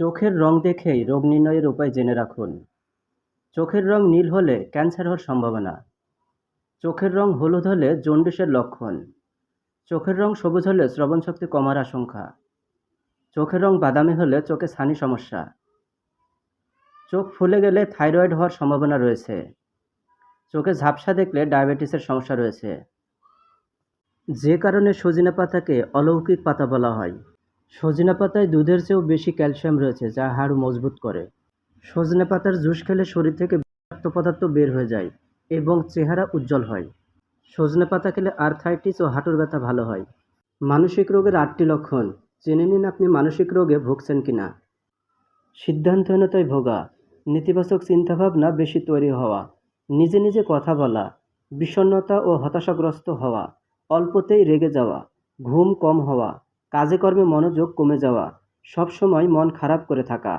চোখের রং দেখেই রোগ নির্ণয়ের উপায় জেনে রাখুন। চোখের রং নীল হলে ক্যান্সার হওয়ার সম্ভাবনা। চোখের রং হলুদ হলে জন্ডিসের লক্ষণ। চোখের রং সবুজ হলে শ্রবণশক্তি কমার আশঙ্কা। চোখের রং বাদামি হলে চোখে ছানি সমস্যা। চোখ ফুলে গেলে থাইরয়েড হওয়ার সম্ভাবনা রয়েছে। চোখে ঝাপসা দেখলে ডায়াবেটিসের সমস্যা রয়েছে। যে কারণে সজিনা পাতাকে অলৌকিক পাতা বলা হয়। সজিনা পাতায় দুধের চেয়েও বেশি ক্যালসিয়াম রয়েছে, যা হাড় মজবুত করে। সজনে পাতার জুস খেলে শরীর থেকে বিষাক্ত পদার্থ বের হয়ে যায় এবং চেহারা উজ্জ্বল হয়। সজনে পাতা খেলে আর্থাইটিস ও হাঁটুর ব্যথা ভালো হয়। মানসিক রোগের আটটি লক্ষণ। জেনে নিন আপনি মানসিক রোগে ভুগছেন কি কিনা। সিদ্ধান্তহীনতায় ভোগা। নেতিবাচক চিন্তাভাবনা বেশি তৈরি হওয়া। নিজে নিজে কথা বলা। বিষণ্ণতা ও হতাশাগ্রস্ত হওয়া। অল্পতেই রেগে যাওয়া। ঘুম কম হওয়া। কাজে কর্মে মনোযোগ কমে যাওয়া সবসময় মন খারাপ করে থাকা।